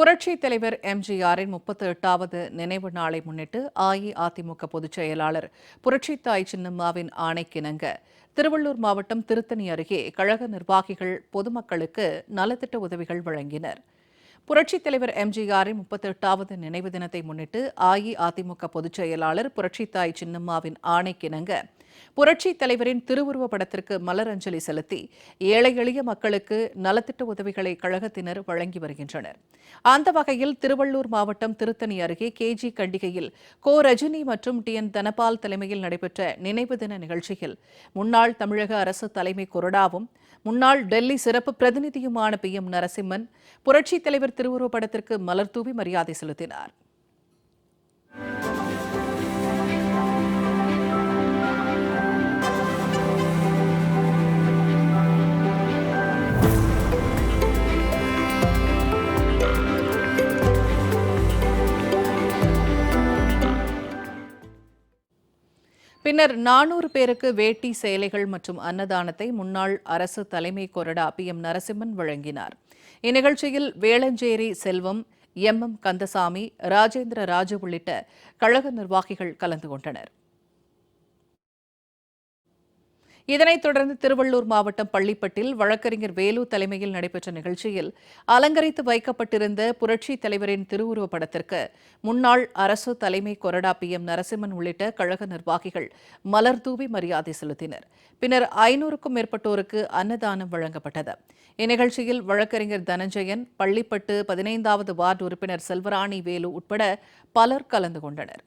புரட்சி தலைவர் எம்ஜிஆரின் முப்பத்தி எட்டாவது நினைவு நாளை முன்னிட்டு அஇஅதிமுக பொதுச் செயலாளர் புரட்சித்தாய் சின்னம்மாவின் ஆணைக்கிணங்க. திருவள்ளூர் மாவட்டம் திருத்தணி அருகே கழக நிர்வாகிகள் பொதுமக்களுக்கு நலத்திட்ட உதவிகள் வழங்கினர். புரட்சித் தலைவர் எம்ஜிஆரின் முப்பத்தி எட்டாவது நினைவு தினத்தை முன்னிட்டு அஇஅதிமுக பொதுச் செயலாளர் புரட்சித்தாய் சின்னம்மாவின் ஆணைக்கிணங்க. புரட்சித் தலைவரின் திருவுருவ படத்திற்கு மலர் அஞ்சலி செலுத்தி ஏழை எளிய மக்களுக்கு நலத்திட்ட உதவிகளை கழகத்தினர் வழங்கி வருகின்றனர். அந்த வகையில் திருவள்ளூர் மாவட்டம் திருத்தணி அருகே கேஜி கண்டிகையில் கோ. ரஜினி மற்றும் டி. என். தனபால் தலைமையில் நடைபெற்ற நினைவு தின நிகழ்ச்சியில் முன்னாள் தமிழக அரசு தலைமை கொறடாவும் முன்னாள் டெல்லி சிறப்பு பிரதிநிதியுமான பி. எம். நரசிம்மன் புரட்சித் தலைவர் திருவுருவப் படத்திற்கு மலர் தூவி மரியாதை செலுத்தினார். பின்னர் நானூறு பேருக்கு வேட்டி சேலைகள் மற்றும் அன்னதானத்தை முன்னாள் அரசு தலைமை கொறடா பி. எம். நரசிம்மன் வழங்கினார். இந்நிகழ்ச்சியில் வேளஞ்சேரி செல்வம் எம். எம். கந்தசாமி ராஜேந்திர ராஜு உள்ளிட்ட கழக நிர்வாகிகள் கலந்து கொண்டனர். இதனைத் தொடர்ந்து திருவள்ளூர் மாவட்டம் பள்ளிப்பட்டில் வழக்கறிஞர் வேலு தலைமையில் நடைபெற்ற நிகழ்ச்சியில் அலங்கரித்து வைக்கப்பட்டிருந்த புரட்சி தலைவரின் திருவுருவப் படத்திற்கு முன்னாள் அரசு தலைமை கொறடா பி எம் நரசிம்மன் உள்ளிட்ட கழக நிர்வாகிகள் மலர்தூவி மரியாதை செலுத்தினர். பின்னர் ஐநூறுக்கும் மேற்பட்டோருக்கு அன்னதானம் வழங்கப்பட்டது. இந்நிகழ்ச்சியில் வழக்கறிஞர் தனஞ்சயன் பள்ளிப்பட்டு பதினைந்தாவது வார்டு உறுப்பினர் செல்வராணி வேலு உட்பட பலர் கலந்து கொண்டனர்.